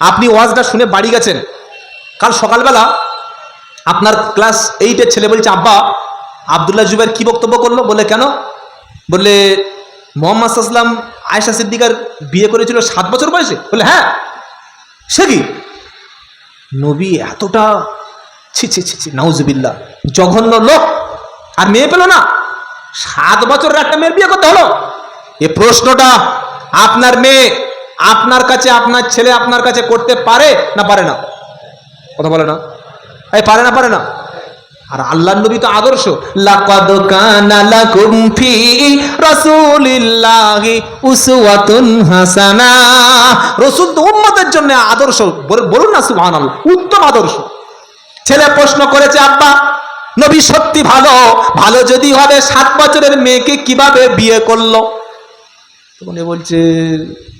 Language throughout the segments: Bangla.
আপনি ওয়াজটা শুনে বাড়ি গেছেন। কাল সকালবেলা আপনার ক্লাস এইটের ছেলে বলছে, আব্বা, আবদুল্লাহ জুবের কি বক্তব্য করল? বলে, কেন? বললে, মোহাম্মদ সাল্লাম আয়েশা সিদ্দিকার বিয়ে করেছিল সাত বছর বয়সে। বলে হ্যাঁ সে কি? নবী এতটা, ছি ছি ছি ছি, নাউজুবিল্লাহ, জঘন্য লোক, আর মেয়ে পেল না। সাত বছরের একটা মেয়ের বিয়ে করতে হলো। এ প্রশ্নটা আপনার মেয়ে আপনার কাছে আপনার ছেলে আপনার কাছে করতে পারে না পারে না? কথা বলে না? এই পারে না পারে না? আর আল্লাহ নবী তো আদর্শ। হাসানা। উম্মতের জন্য আদর্শ। বল- বলুন না সুবহানাল্লাহ উত্তম আদর্শ। ছেলে প্রশ্ন করেছে আব্বা নবী সত্যি ভালো? ভালো যদি হবে সাত বছরের মেয়েকে কীভাবে বিয়ে করল? তখন বলছে "এ,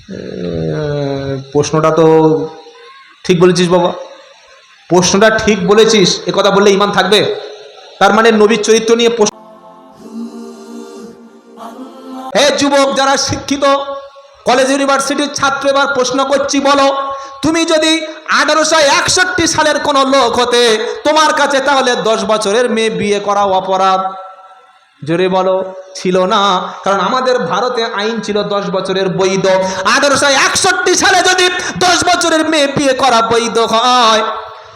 প্রশ্নটা তো ঠিক বলেছিস বাবা। প্রশ্নটা ঠিক বলেছিস, এ কথা বললে ইমান থাকবে। তার মানে নবীর চরিত্র নিয়ে প্রশ্ন হে যুবক, যারা শিক্ষিত কলেজ ইউনিভার্সিটির ছাত্র, এবার প্রশ্ন করছি, বলো, তুমি যদি আঠারোশো একষট্টি সালের কোনো লোক হতে, তোমার কাছে তাহলে দশ বছরের মেয়ে বিয়ে করা অপরাধ। জোরে বলো, ছিল না। কারণ আমাদের ভারতে আইন ছিল দশ বছরের বৈধ। আঠারোশো একষট্টি সালে যদি দশ বছরের মেয়ে বিয়ে করা বৈধ হয়,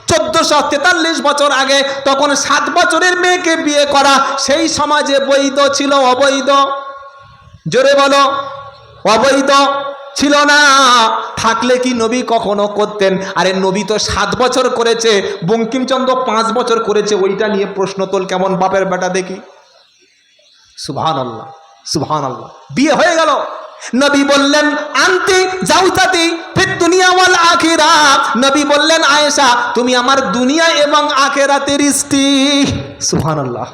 চোদ্দশো তেতাল্লিশ বছর আগে তখন সাত বছরের মেয়েকে বিয়ে করা সেই সমাজে বৈধ ছিল, অবৈধ? জোরে বলো, অবৈধ ছিল না। থাকলে কি নবী কখনো করতেন? আরে নবী তো সাত বছর করেছে, বঙ্কিমচন্দ্র পাঁচ বছর করেছে, ওইটা নিয়ে প্রশ্ন তোল কেমন বাপের বেটা দেখি। সুবহান আল্লাহ সুবহান আল্লাহ বিয়ে হয়ে গেল। নবী বললেন আন্তি জাউতাতি ফির দুনিয়া ওয়াল আখিরাত। নবী বললেন, আয়েশা, তুমি আমার দুনিয়া এবং আখিরাতের স্ত্রী। সুবহানাল্লাহ।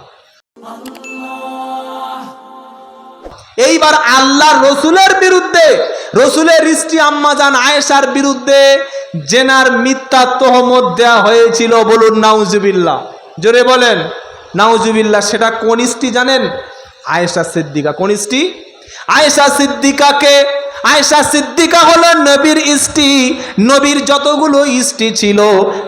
এইবার আল্লাহ রসুলের বিরুদ্ধে, রসুলের স্ত্রী আম্মাজান আয়েশার বিরুদ্ধে জেনার মিথ্যা তহমত দেয়া হয়েছিল বলুন, নাউজুবিল্লাহ। জোরে বলেন, নাউজুবিল্লাহ, সেটা কোন স্ত্রী জানেন? আয়েশা সিদ্দিকা, কোন স্ত্রী? আয়েশা সিদ্দিকাকে। আয়েশা সিদ্দিকা হলো নবীর স্ত্রী। নবীর যতগুলো স্ত্রী ছিল,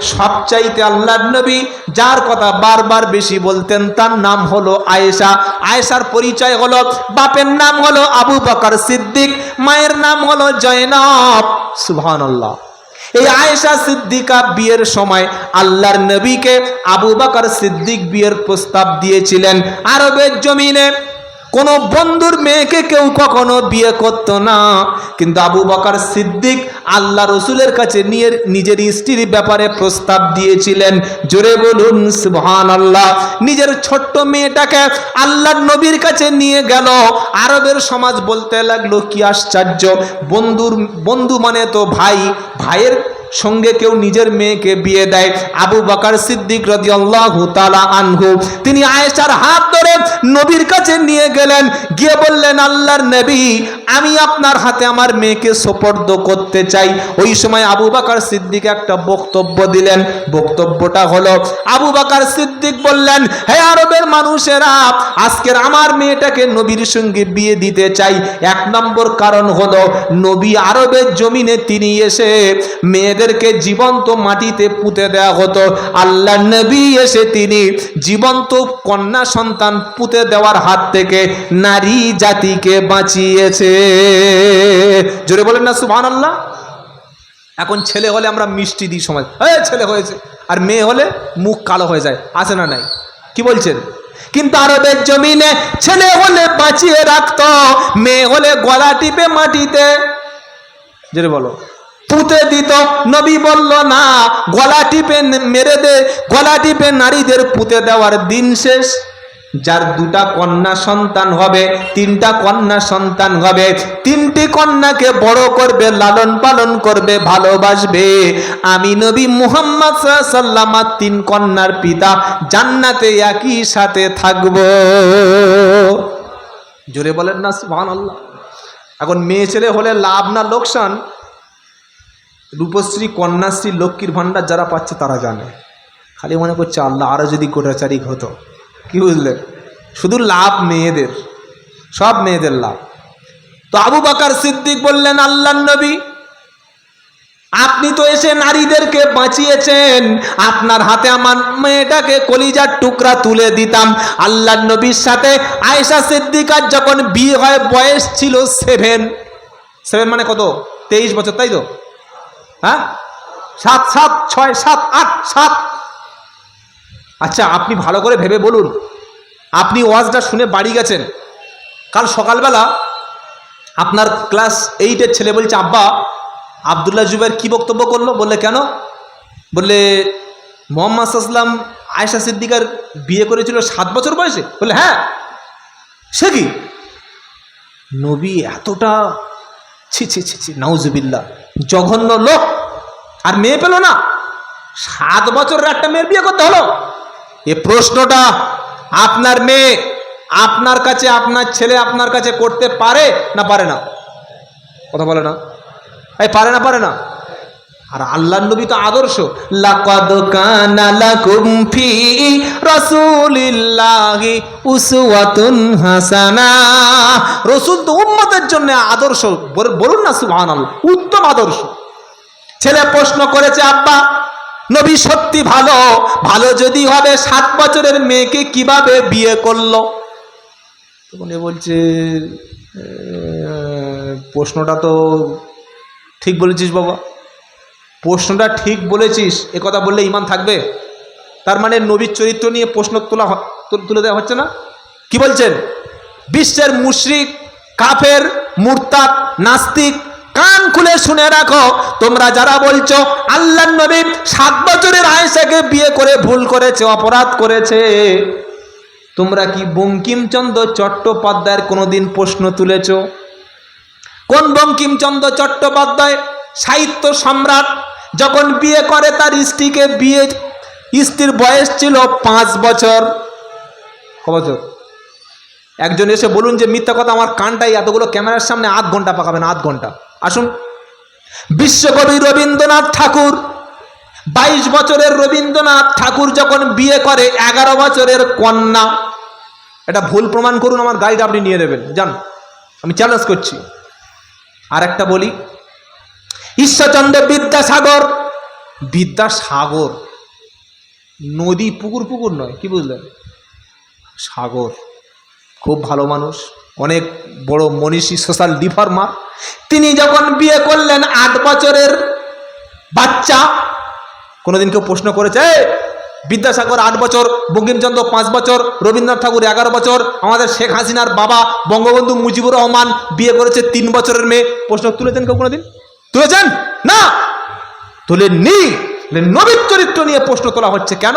সবচাইতে আল্লাহর নবী। যার কথা বারবার বেশি বলতেন, তার নাম হলো আয়েশা। আয়েশার পরিচয় হলো, বাপের নাম হলো আবু বকর সিদ্দিক, মায়ের নাম হলো জয়নব। সুবহানাল্লাহ। এই আয়েশা সিদ্দিকা বিয়ের সময় আল্লাহর নবীকে আবু বকর সিদ্দিক বিয়ের প্রস্তাব দিয়েছিলেন। আরবের জমিনে কোনো বন্ধুর মেয়েকে কেউ কখনো বিয়ে করতো না। কিন্তু আবু বকর সিদ্দিক আল্লাহ রসুলের কাছে নিয়ে নিজের স্ত্রীর ব্যাপারে প্রস্তাব দিয়েছিলেন। জোরে বলুন সুবহান আল্লাহ নিজের ছোট্ট মেয়েটাকে আল্লাহ নবীর কাছে নিয়ে গেল। আরবের সমাজ বলতে লাগল, কি আশ্চর্য। বন্ধুর বন্ধু মানে তো ভাই। ভাইয়ের সঙ্গে কেউ নিজের মেয়েকে বিয়ে দেয়। আবু বাকার সিদ্দিক তাআলা আনহু, তিনি আয়েশার হাত ধরে নবীর কাছে নিয়ে গেলেন। গিয়ে বললেন, আল্লাহর নবী, আমি আপনার হাতে আমার মেয়েকে সোপর্দ করতে চাই। ওই সময় আবু বাকার সিদ্দিক একটা বক্তব্য দিলেন। বক্তব্যটা হলো, আবু বাকার সিদ্দিক বললেন, হে আরবের মানুষেরা, আজকের আমার মেয়েটাকে নবীর সঙ্গে বিয়ে দিতে চাই। এক নম্বর কারণ হলো, নবী আরবের জমিনে তিনি এসে মেয়েদেরকে জীবন্ত মাটিতে পুঁতে দেওয়া হতো। আল্লাহ নবী এসে তিনি জীবন্ত কন্যা সন্তান পুঁতে দেওয়ার হাত থেকে নারী জাতিকে বাঁচিয়েছে। জোরে বলেন না সুবহান আল্লাহ এখন ছেলে হলে আমরা মিষ্টি দিই সময় এই ছেলে হয়েছে। আর মেয়ে হলে মুখ কালো হয়ে যায়। আছে না নাই? কি বলছেন? কিন্তু আরবের জমিনে ছেলে হলে বাঁচিয়ে রাখতো, মেয়ে হলে গলা টিপে মাটিতে। যেটা বলো। পুঁতে দিত। নবী বলল, না, গলা টিপে মেরে দে, গলা টিপে নারীদের পুঁতে দেওয়ার দিন শেষ। যার দুটা কন্যা সন্তান হবে, তিনটা কন্যা সন্তান হবে, তিনটি কন্যাকে বড় করবে, লালন পালন করবে, ভালোবাসবে। আমি নবী মুহাম্মদ সাল্লামার তিন কন্যার পিতা জান্নাতে একই সাথে থাকব। জোরে বলেন না, সুবহানাল্লাহ। এখন মেয়ে ছেলে হলে লাভ না লোকসান? রূপশ্রী, কন্যাশ্রী, লক্ষ্মীর ভাণ্ডার যারা পাচ্ছে তারা জানে। খালি মনে করছে আল্লাহ আরও যদি গোটাচারিক হতো। কি বুঝলেন শুধু লাভ মেয়েদের, সব মেয়েদের লাভ। তো আবু বাকার সিদ্দিক বললেন, আল্লাহ নবী, আপনি তো এসে নারীদেরকে বাঁচিয়েছেন। আপনার হাতে আমার মেয়েটাকে কলিজার টুকরা তুলে দিতাম। আল্লাহ নবীর সাথে আয়েশা সিদ্দিকার যখন বিয়ে হয়, বয়স ছিল সেভেন সেভেন মানে কত? তেইশ বছর, তাই তো? হ্যাঁ? সাত সাত, ছয়, সাত, আট, সাত। আচ্ছা আপনি ভালো করে ভেবে বলুন। আপনি ওয়াজটা শুনে বাড়ি গেছেন। কাল সকালবেলা আপনার ক্লাস এইটের ছেলে বলছে, আব্বা, আবদুল্লাহ জুবের কি বক্তব্য করল? বললে, কেন? বললে, মোহাম্মদ আসলাম আয়েশা সিদ্দিকার বিয়ে করেছিল সাত বছর বয়সে? বললে হ্যাঁ। সে কি? নবী এতটা ছি ছি ছি ছি নাউজুবিল্লা জঘন্য লোক। আর মেয়ে পেল না। সাত বছরের একটা মেয়ের বিয়ে করতে হলো। এ প্রশ্নটা আপনার মেয়ে আপনার কাছে, আপনার ছেলে আপনার কাছে করতে পারে না পারে না? কথা বলে না। এই পারে না পারে না। আর আল্লাহ নবী তো আদর্শ। লাকাদ কানা লাকুম ফি রাসূলিল্লাহি উসওয়াতুন হাসানা। রাসূল তো উম্মতের জন্য আদর্শ। বলুন না সুবহানাল্লাহ, উত্তম আদর্শ। ছেলে প্রশ্ন করেছে, আব্বা, নবী সত্যি ভালো? ভালো যদি হবে, সাত বছরের মেয়েকে কীভাবে বিয়ে করল? তখন বলছে প্রশ্নটা তো ঠিক বলেছিস বাবা। প্রশ্নটা ঠিক বলেছিস, এ কথা বললে ইমান থাকবে? তার মানে নবীর চরিত্র নিয়ে প্রশ্ন তোলা তুলে দেওয়া হচ্ছে না? কি বলছেন? বিশ্বের মুশরিক, কাফের, মুরতাদ, নাস্তিক, কান খুলে শুনে রাখো, তোমরা যারা বলছো আল্লাহ নবী সাত বছরের আয়েশাকে বিয়ে করে ভুল করেছে, অপরাধ করেছে, তোমরা কি বঙ্কিমচন্দ্র চট্টোপাধ্যায়ের কোনোদিন প্রশ্ন তুলেছ? কোন বঙ্কিমচন্দ্র চট্টোপাধ্যায় সাহিত্য সম্রাট যখন বিয়ে করে তার স্ত্রীকে বিয়ে, স্ত্রীর বয়স ছিল পাঁচ বছর। বছর? একজন এসে বলুন যে, মিথ্যা কথা আমার কানটাই এতগুলো ক্যামেরার সামনে আধ ঘণ্টা পাকাবেন, আধ ঘণ্টা। আসুন। বিশ্বকবি রবীন্দ্রনাথ ঠাকুর, বাইশ বছরের রবীন্দ্রনাথ ঠাকুর যখন বিয়ে করে, এগারো বছরের কন্যা। এটা ভুল প্রমাণ করুন, আমার গাড়িটা আপনি নিয়ে নেবেন। যান, আমি চ্যালেঞ্জ করছি। আর একটা বলি ঈশ্বরচন্দ্র বিদ্যাসাগর। বিদ্যাসাগর। নদী পুকুর পুকুর নয়, কি বুঝলেন? সাগর। খুব ভালো মানুষ, অনেক বড় মনীষী, সোশ্যাল ডিফর্মার। তিনি যখন বিয়ে করলেন আট বছরের বাচ্চা, কোনোদিন কেউ প্রশ্ন করেছে বিদ্যাসাগর আট বছর, বঙ্কিমচন্দ্র পাঁচ বছর, রবীন্দ্রনাথ ঠাকুর এগারো বছর, আমাদের শেখ হাসিনার বাবা বঙ্গবন্ধু মুজিবুর রহমান বিয়ে করেছে তিন বছরের মেয়ে? প্রশ্ন তুলেছেন কেউ কোনোদিন? তুলেছেন? না। তুলেননি নবীর চরিত্র নিয়ে প্রশ্ন তোলা হচ্ছে কেন?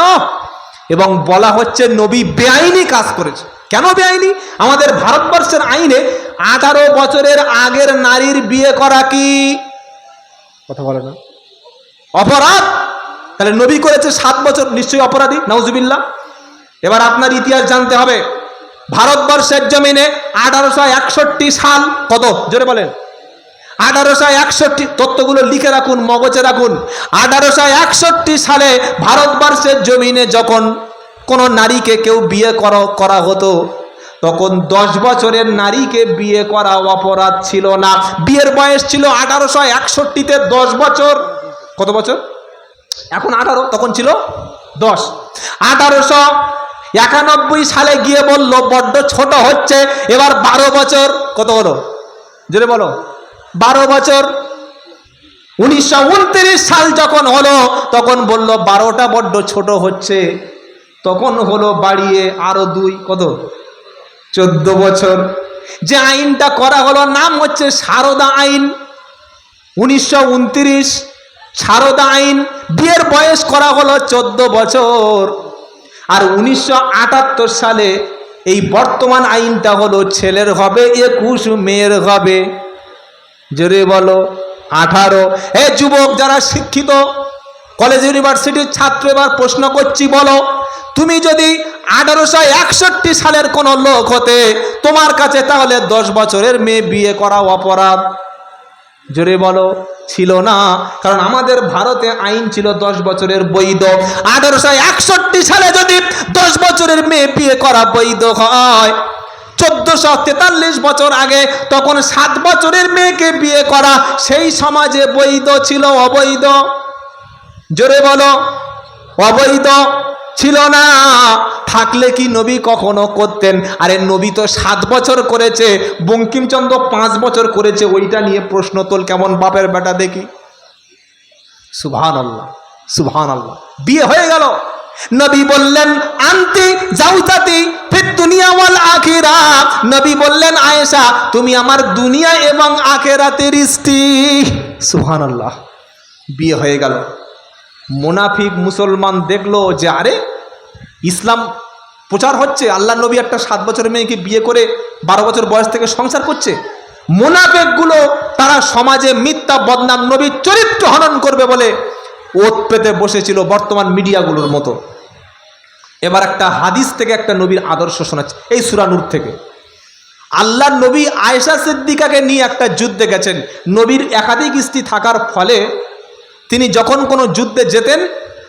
এবং বলা হচ্ছে নবী বেআইনি কাজ করেছে। কেন বেআইনি? আমাদের ভারতবর্ষের আইনে আঠারো বছরের আগের নারীর বিয়ে করা কি? কথা বলে না। অপরাধ? তাহলে নবী করেছে সাত বছর, নিশ্চয়ই অপরাধী নওজুবিল্লা এবার আপনার ইতিহাস জানতে হবে। ভারতবর্ষের জমিনে আঠারোশো একষট্টি সাল কত? জোরে বলেন। আঠারোশো একষট্টি তত্ত্বগুলো লিখে রাখুন, মগজে রাখুন। আঠারোশো একষট্টি সালে ভারতবর্ষের জমিনে যখন কোনো নারীকে কেউ বিয়ে করা হতো, তখন দশ বছরের নারীকে বিয়ে করা অপরাধ ছিল না। বিয়ের বয়স ছিল আঠারোশো একষট্টিতে দশ বছর। কত বছর? এখন আঠারো, তখন ছিল দশ। আঠারোশো একানব্বই সালে গিয়ে বলল, বড্ড ছোট হচ্ছে, এবার বারো বছর। কত হলো? জোরে বলো। বারো বছর। উনিশশো সাল যখন হলো, তখন বলল, বারোটা বড্ড ছোট হচ্ছে। তখন হলো বাড়িয়ে আরও দুই, কত? চোদ্দ বছর। যে আইনটা করা হলো, নাম হচ্ছে সারদা আইন। উনিশশো উনত্রিশ সারদা আইন, বিয়ের বয়স করা হলো চোদ্দ বছর। আর উনিশশো আটাত্তর সালে এই বর্তমান আইনটা হলো, ছেলের হবে, একুশ মেয়ের হবে। জোরে বলো, আঠারো। এ যুবক, যারা শিক্ষিত কলেজ ইউনিভার্সিটির ছাত্র এবার প্রশ্ন করছি, বলো, তুমি যদি আঠারোশো একষট্টি সালের কোনো লোক হতে, তোমার কাছে তাহলে দশ বছরের মেয়ে বিয়ে করা অপরাধ? জোরে বলো, ছিল না। কারণ আমাদের ভারতে আইন ছিল দশ বছরের বৈধ। আঠারোশো একষট্টি সালে যদি দশ বছরের মেয়ে বিয়ে করা বৈধ হয় চোদ্দশো তেতাল্লিশ বছর আগে তখন সাত বছরের মেয়েকে বিয়ে করা সেই সমাজে বৈধ ছিল, অবৈধ? জোরে বলো, অবৈধ ছিল না। থাকলে কি নবী কখনো করতেন? আরে নবী তো সাত বছর করেছে, বঙ্কিমচন্দ্র পাঁচ বছর করেছে, ওইটা নিয়ে প্রশ্ন তোল কেমন বাপের বেটা দেখি। সুবহান আল্লাহ সুবহান আল্লাহ বিয়ে হয়ে গেল। নবী বললেন আন্তি জাউজাতি ফির দুনিয়া ওয়াল আখিরা নবী বললেন, আয়েশা, তুমি আমার দুনিয়া এবং আখেরাতের স্ত্রী। সুবহানাল্লাহ, বিয়ে হয়ে গেল। মোনাফিক মুসলমান দেখল যে, আরে, ইসলাম প্রচার হচ্ছে আল্লাহ নবী একটা সাত বছরের মেয়েকে বিয়ে করে বারো বছর বয়স থেকে সংসার করছে। মোনাফেকগুলো, তারা সমাজে মিথ্যা বদনাম নবীর চরিত্র হনন করবে বলে ওত পেতে বসেছিল বর্তমান মিডিয়াগুলোর মতো। এবার একটা হাদিস থেকে একটা নবীর আদর্শ শোনাচ্ছে, এই সুরানুর থেকে। আল্লাহ নবী আয়েশা সিদ্দিকাকে নিয়ে একটা যুদ্ধে গেছেন। নবীর একাধিক স্ত্রী থাকার ফলে তিনি যখন কোনো যুদ্ধে যেতেন,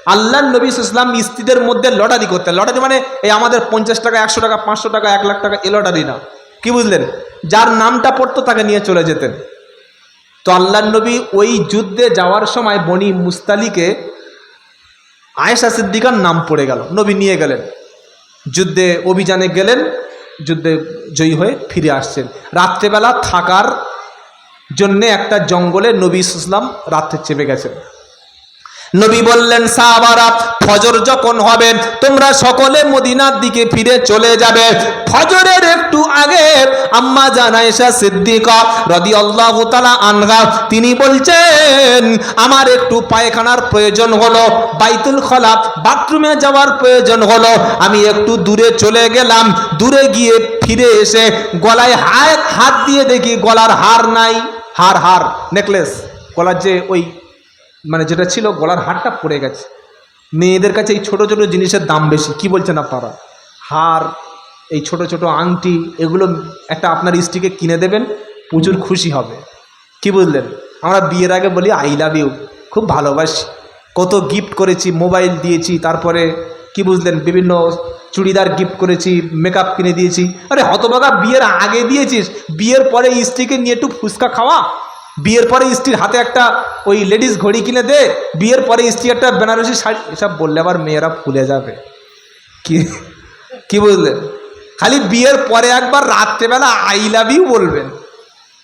আল্লাহ নবী ইসলাম স্ত্রীদের মধ্যে লটারি করতেন। লটারি মানে এই আমাদের পঞ্চাশ টাকা, একশো টাকা, পাঁচশো টাকা, এক লাখ টাকা, এ লটারি না। কি বুঝলেন? যার নামটা পড়তো তাকে নিয়ে চলে যেতেন। তো আল্লাহ নবী ওই যুদ্ধে যাওয়ার সময় বনি মুস্তালিকে আয়েশা সিদ্দিকার নাম পড়ে গেল, নবী নিয়ে গেলেন। যুদ্ধে অভিযানে গেলেন, যুদ্ধে জয়ী হয়ে ফিরে আসছেন। রাত্রেবেলা থাকার জন্যে একটা জঙ্গলে নবী ইসলাম রাত্রে চেপে গেছেন। নবী বললেন, সাহাবারা, ফজর যখন হবে, তোমরা সকলে মদিনার দিকে ফিরে চলে যাবে। ফজরের একটু আগে আম্মা জানাইশা সিদ্দিকা আল্লাহ তালা আনহা, তিনি বলছেন, আমার একটু পায়খানার প্রয়োজন হলো, বাইতুল খলা বাথরুমে যাওয়ার প্রয়োজন হলো। আমি একটু দূরে চলে গেলাম, দূরে গিয়ে ফিরে এসে গলায় হাত হাত দিয়ে দেখি গলার হার নাই। হার হার, নেকলেস, গলার যে ওই মানে যেটা ছিল গলার হারটা পড়ে গেছে। মেয়েদের কাছে এই ছোট ছোট জিনিসের দাম বেশি, কি বলছেন আপনারা? হার, এই ছোট ছোট আংটি, এগুলো একটা আপনার স্ত্রীকে কিনে দেবেন, প্রচুর খুশি হবে। কি বুঝলেন? আমরা বিয়ের আগে বলি আই লাভ ইউ খুব ভালোবাসি। কত গিফট করেছি মোবাইল দিয়েছি, তারপরে কি বুঝলেন, বিভিন্ন চুড়িদার গিফট করেছি মেকআপ কিনে দিয়েছি। আরে হতবাগা বিয়ের আগে দিয়েছিস, বিয়ের পরে স্ত্রীকে নিয়ে একটু ফুচকা খাওয়া? বিয়ের পরে স্ত্রীর হাতে একটা ওই লেডিস ঘড়ি কিনে দে, বিয়ের পরে স্ত্রী একটা বেনারসি শাড়ি, এসব বললে আবার মেয়েরা ফুলে যাবে। কি কি বুঝলেন খালি বিয়ের পরে একবার রাত্রেবেলা আই লাভ ইউ বলবেন।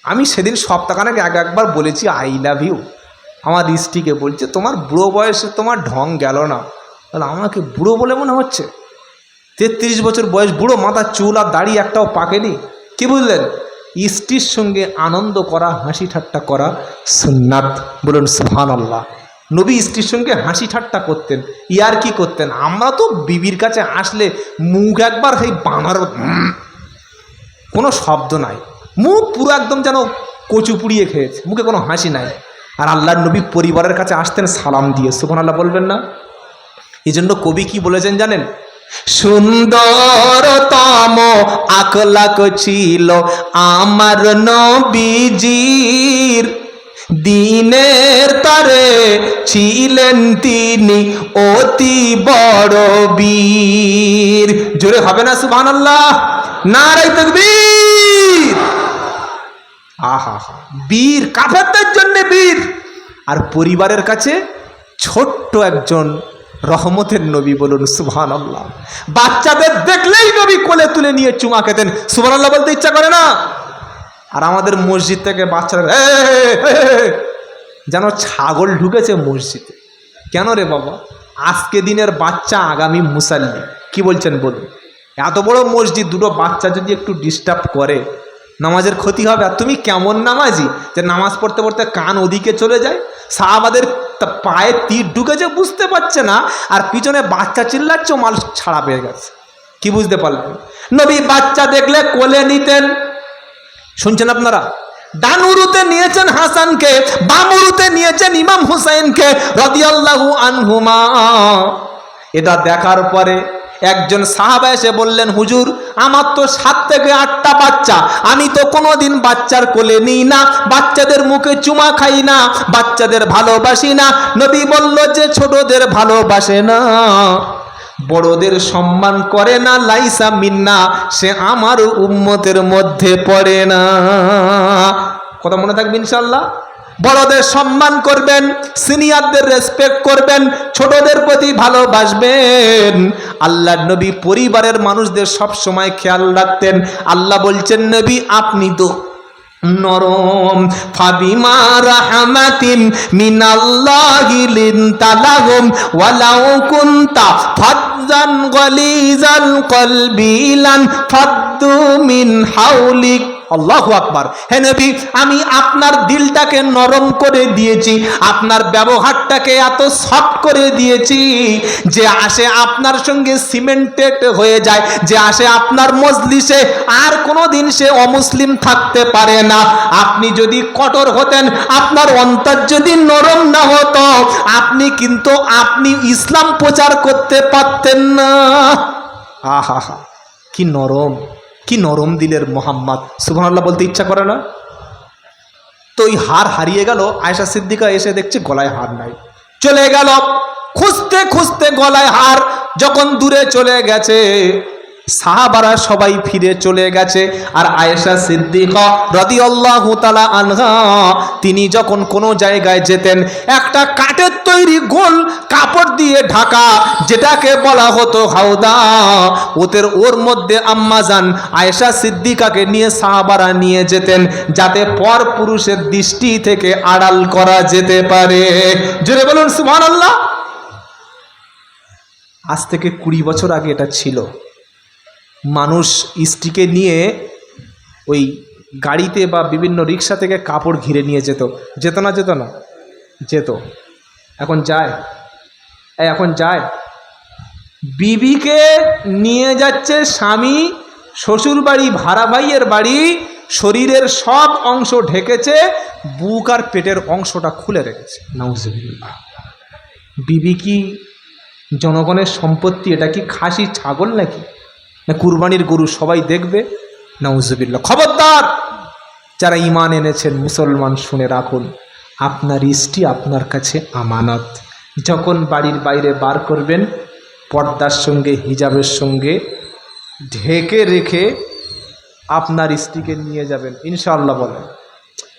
আমি সেদিন সপ্তাহখানেক এক একবার বলেছি আই লাভ ইউ আমার স্ত্রীকে বলছে, তোমার বুড়ো বয়সে তোমার ঢং গেল না। তাহলে আমাকে বুড়ো বলে মনে হচ্ছে? তেত্রিশ বছর বয়স বুড়ো, মাথার চুল আর দাড়ি একটাও পাকেনি? কি বুঝলেন? স্ত্রীর সঙ্গে আনন্দ করা, হাসি ঠাট্টা করা সুন্নাত। বলুন সুহান আল্লাহ নবী স্ত্রীর সঙ্গে হাসি ঠাট্টা করতেন। ইয়ার কি করতেন? আমরা তো বিবির কাছে আসলে মুখ একবার সেই বানার কোনো শব্দ নাই। মুখ পুরো একদম যেন কচু পুড়িয়ে খেয়েছে, মুখে কোনো হাসি নাই। আর আল্লাহর নবী পরিবারের কাছে আসতেন সালাম দিয়ে। সুখান আল্লাহ বলবেন না? এই জন্য কবি কি বলেছেন জানেন? সুন্দরতম আকলাক ছিল আমার নবীজির। দিনের তরে ছিলেন তিনি অতি বড় বীর। জোরে হবে না আল্লাহ নারাই তকবীর। আহা, বীর কাফেরদের জন্য বীর। আর পরিবারের কাছে ছোট্ট একজন রহমতের নবী বলুন সুবহান আল্লাহ বাচ্চাদের দেখলেই নবী কোলে তুলে নিয়ে চুমা খেতেন। সুবহান আল্লাহ বলতে ইচ্ছা করে না? আর আমাদের মসজিদ থেকে বাচ্চারা যেন ছাগল ঢুকেছে মসজিদে। কেন রে বাবা? আজকে দিনের বাচ্চা আগামী মুসাল্লি। কি বলছেন বলুন? এত বড় মসজিদ, দুটো বাচ্চা যদি একটু ডিস্টার্ব করে, নামাজের ক্ষতি হবে। আর তুমি কেমন নামাজি? যে নামাজ পড়তে পড়তে কান ওদিকে চলে যায়, সাহাবাদের তা- পায়ে তীর ঢুকেছে বুঝতে পারছে না, আর পিছনে বাচ্চা চিল্লাচ্ছে মানুষ ছাড়া পেয়ে গেছে। কি বুঝতে পারলেন? নবী বাচ্চা দেখলে কোলে নিতেন। শুনছেন আপনারা? ডানুরুতে নিয়েছেন হাসানকে, বামুরুতে নিয়েছেন ইমাম হুসাইনকে, রদিয়াল্লাহু আনহুমা। এটা দেখার পরে একজন সাহাবা এসে বললেন, হুজুর, আমার তো সাত থেকে আটটা বাচ্চা। আমি তো কোনোদিন বাচ্চার কোলে নিই না, বাচ্চাদের মুখে চুমা খাই না, বাচ্চাদের ভালোবাসি না। নবী বলল, যে ছোটদের ভালোবাসে না, বড়দের সম্মান করে না, লাইসা মিন্না, সে আমার উম্মতের মধ্যে পড়ে না। কথা মনে থাকবে ইনশাল্লাহ বড়দের সম্মান করবেন, সিনিয়রদের রেসপেক্ট করবেন, ছোটদের প্রতি ভালোবাসবেন। আল্লাহ নবী পরিবারের মানুষদের সব সময় খেয়াল রাখতেন। আল্লাহ বলছেন, নবী, আপনি তো নরম। ফাবিমা রাহমাতিন মিনাল্লাহি লিনতালাহুম ওয়ালাউ কুনতা ফাজ্জান গলিজাল কলবি ফাদ্দু মিন হাউলিক আল্লাহু আকবার। হে নবী, আমি আপনার দিলটাকে নরম করে দিয়েছি, আপনার ব্যবহারটাকে এত সফট করে দিয়েছি যে আসে আপনার সঙ্গে সিমেন্টেড হয়ে যায়, যে আসে আপনার মজলিসে আর কোনো দিন সে অমুসলিম থাকতে পারে না। আপনি যদি কঠোর হতেন, আপনার অন্তর যদি নরম না হতো, আপনি কিন্তু আপনি ইসলাম প্রচার করতে পারতেন না। আহা হা কি নরম। কি নরম দিলের মোহাম্মদ? সুবহানাল্লাহ বলতে ইচ্ছা করে না? তো ওই হার হারিয়ে গেল, আয়েশা সিদ্দিকা এসে দেখছে গলায় হার নাই। চলে গেল, খুঁজতে খুঁজতে গলায় হার, যখন দূরে চলে গেছে সাহাবারা সবাই ফিরে চলে গেছে। আর আয়েশা সিদ্দিকা রাদিয়াল্লাহু তাআলা আনহা, তিনি যখন কোনো জায়গায় যেতেন, একটা কাঠের তৈরি গোল কাপড় দিয়ে ঢাকা, যেটাকে বলা হতো হাওদা, ওদের ওর মধ্যে আম্মাজান আয়েশা সিদ্দিকাকে নিয়ে সাহাবারা নিয়ে যেতেন, যাতে পর পুরুষের দৃষ্টি থেকে আড়াল করা যেতে পারে। জোরে বলুন সুমান আল্লাহ আজ থেকে কুড়ি বছর আগে এটা ছিল। মানুষ স্ত্রীকে নিয়ে ওই গাড়িতে বা বিভিন্ন রিক্সা থেকে কাপড় ঘিরে নিয়ে যেত। যেত না যেত না, যেত। এখন যায়। এখন যায়। বিবিকে নিয়ে যাচ্ছে স্বামী শ্বশুর বাড়ি ভাড়া ভাইয়ের বাড়ি, শরীরের সব অংশ ঢেকেছে, বুক আর পেটের অংশটা খুলে রেখেছে। নাউজুবিল্লাহ। বিবি কি জনগণের সম্পত্তি? এটা কি খাসি, ছাগল নাকি? না কুরবানির গরু সবাই দেখবে, নাউজুবিল্লাহ। খবরদার, যারা ইমান এনেছেন, মুসলমান শুনে রাখুন, আপনার স্ত্রী আপনার কাছে আমানত। যখন বাড়ির বাইরে বার করবেন, পর্দার সঙ্গে, হিজাবের সঙ্গে ঢেকে রেখে আপনার স্ত্রীকে নিয়ে যাবেন, ইনশাআল্লাহ বলেন।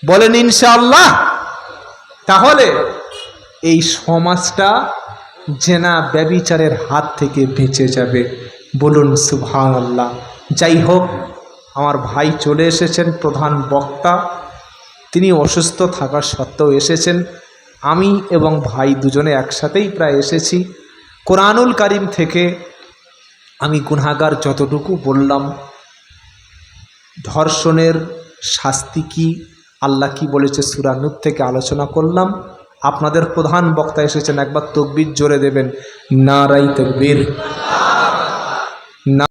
বলেন ইনশাআল্লাহ। তাহলে এই সমাজটা জেনা ব্যবিচারের হাত থেকে বেঁচে যাবে। বলুন সুবহান আল্লাহ যাই হোক, আমার ভাই চলে এসেছেন প্রধান বক্তা। তিনি অসুস্থ থাকা সত্ত্বেও এসেছেন। আমি এবং ভাই দুজনে একসাথেই প্রায় এসেছি। কোরআনুল কারিম থেকে আমি গুনাগার যতটুকু বললাম, ধর্ষণের শাস্তি কি, আল্লাহ কি বলেছে সুরানুর থেকে আলোচনা করলাম। আপনাদের প্রধান বক্তা এসেছেন, একবার তকবির জোরে দেবেন নারাই তকবীর।